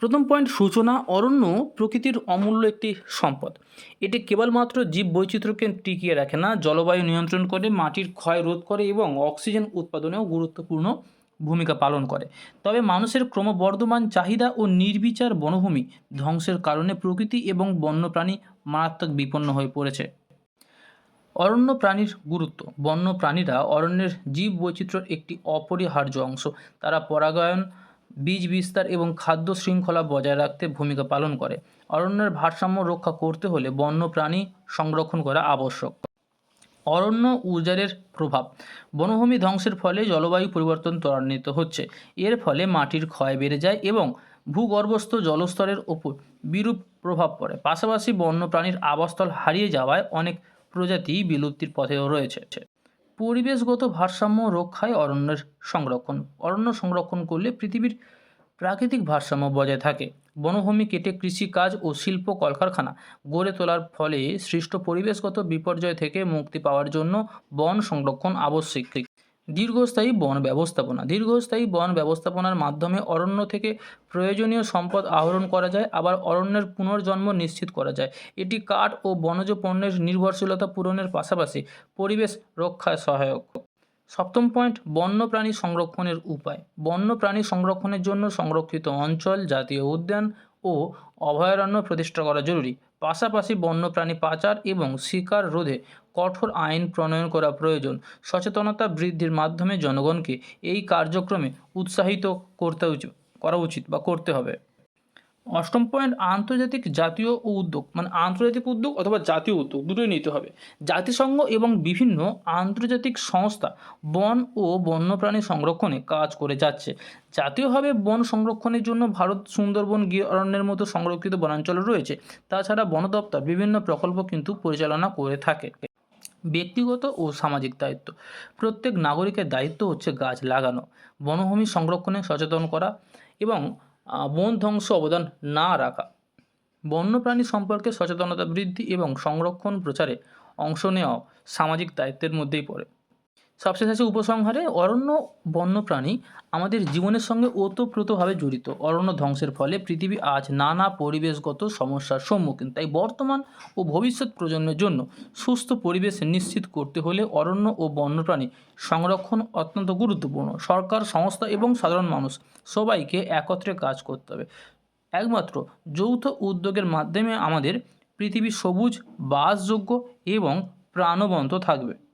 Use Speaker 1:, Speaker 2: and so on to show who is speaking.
Speaker 1: প্রথম পয়েন্ট সূচনা, অরণ্য প্রকৃতির অমূল্য একটি সম্পদ। এটি কেবলমাত্র জীব বৈচিত্র্যকে টিকিয়ে রাখে না, জলবায়ু নিয়ন্ত্রণ করে, মাটির ক্ষয় রোধ করে এবং অক্সিজেন উৎপাদনেও গুরুত্বপূর্ণ ভূমিকা পালন করে। তবে মানুষের ক্রমবর্ধমান চাহিদা ও নির্বিচার বনভূমি ধ্বংসের কারণে প্রকৃতি এবং বন্যপ্রাণী মারাত্মক বিপন্ন হয়ে পড়েছে। অরণ্য প্রাণীর গুরুত্ব। বন্য প্রাণীরা অরণ্যের জীব বৈচিত্র্যের একটি অপরিহার্য অংশ। তারা পরাগায়ন বীজ বিস্তার এবং খাদ্য শৃঙ্খলা বজায় রাখতে ভূমিকা পালন করে। অরণ্যের ভারসাম্য রক্ষা করতে হলে বন্য প্রাণী সংরক্ষণ করা আবশ্যক। অরণ্য উজাড়ের প্রভাব। বনভূমি ধ্বংসের ফলে জলবায়ু পরিবর্তন ত্বরান্বিত হচ্ছে। এর ফলে মাটির ক্ষয় বেড়ে যায় এবং ভূগর্ভস্থ জলস্তরের ওপর বিরূপ প্রভাব পড়ে। পাশাপাশি বন্যপ্রাণীর আবাসস্থল হারিয়ে যাওয়ায় অনেক প্রজাতি বিলুপ্তির পথেও রয়েছে। পরিবেশগত ভারসাম্য রক্ষায় অরণ্যের সংরক্ষণ। অরণ্য সংরক্ষণ করলে পৃথিবীর প্রাকৃতিক ভারসাম্য বজায় থাকে। বনভূমি কেটে কৃষিকাজ ও শিল্প কলকারখানা গড়ে তোলার ফলে সৃষ্ট পরিবেশগত বিপর্যয় থেকে মুক্তি পাওয়ার জন্য বন সংরক্ষণ আবশ্যিক। দীর্ঘস্থায়ী বন ব্যবস্থাপনা। দীর্ঘস্থায়ী বন ব্যবস্থাপনার মাধ্যমে অরণ্য থেকে প্রয়োজনীয় সম্পদ আহরণ করা যায়, আবার অরণ্যের পুনর্জন্ম নিশ্চিত করা যায়। এটি কাঠ ও বনজ পণ্যের নির্ভরশীলতা পূরণের পাশাপাশি পরিবেশ রক্ষায় সহায়ক। সপ্তম পয়েন্ট, বন্যপ্রাণী সংরক্ষণের উপায়। বন্যপ্রাণী সংরক্ষণের জন্য সংরক্ষিত অঞ্চল, জাতীয় উদ্যান ও অভয়ারণ্য প্রতিষ্ঠা করা জরুরি। পাশাপাশি বন্যপ্রাণী পাচার এবং শিকার রোধে কঠোর আইন প্রণয়ন করা প্রয়োজন। সচেতনতা বৃদ্ধির মাধ্যমে জনগণকে এই কার্যক্রমে উৎসাহিত করতে করা উচিত বা করতে হবে। অষ্টম পয়েন্ট আন্তর্জাতিক জাতীয় ও উদ্যোগ মানে আন্তর্জাতিক উদ্যোগ অথবা জাতীয় উদ্যোগ, দুটোই নিতে হবে। জাতিসংঘ এবং বিভিন্ন আন্তর্জাতিক সংস্থা বন ও বন্যপ্রাণী সংরক্ষণে কাজ করে যাচ্ছে। জাতীয়ভাবে বন সংরক্ষণের জন্য ভারত, সুন্দরবন অরণ্যের মতো সংরক্ষিত বনাঞ্চল রয়েছে। তাছাড়া বন দপ্তর বিভিন্ন প্রকল্প কিন্তু পরিচালনা করে থাকে। ব্যক্তিগত ও সামাজিক দায়িত্ব। প্রত্যেক নাগরিকের দায়িত্ব হচ্ছে গাছ লাগানো, বনভূমি সংরক্ষণে সচেতন করা এবং বন ধ্বংস অবদান না রাখা। বন্যপ্রাণী সম্পর্কে সচেতনতা বৃদ্ধি এবং সংরক্ষণ প্রচারে অংশ নেওয়াও সামাজিক দায়িত্বের মধ্যেই পড়ে। সবশেষে আছে উপসংহারে অরণ্য বন্যপ্রাণী আমাদের জীবনের সঙ্গে ওতপ্রোতভাবে জড়িত। অরণ্য ধ্বংসের ফলে পৃথিবী আজ নানা পরিবেশগত সমস্যার সম্মুখীন। তাই বর্তমান ও ভবিষ্যৎ প্রজন্মের জন্য সুস্থ পরিবেশ নিশ্চিত করতে হলে অরণ্য ও বন্যপ্রাণী সংরক্ষণ অত্যন্ত গুরুত্বপূর্ণ। সরকার, সংস্থা এবং সাধারণ মানুষ সবাইকে একত্রে কাজ করতে হবে। একমাত্র যৌথ উদ্যোগের মাধ্যমে আমাদের পৃথিবী সবুজ, বাসযোগ্য এবং প্রাণবন্ত থাকবে।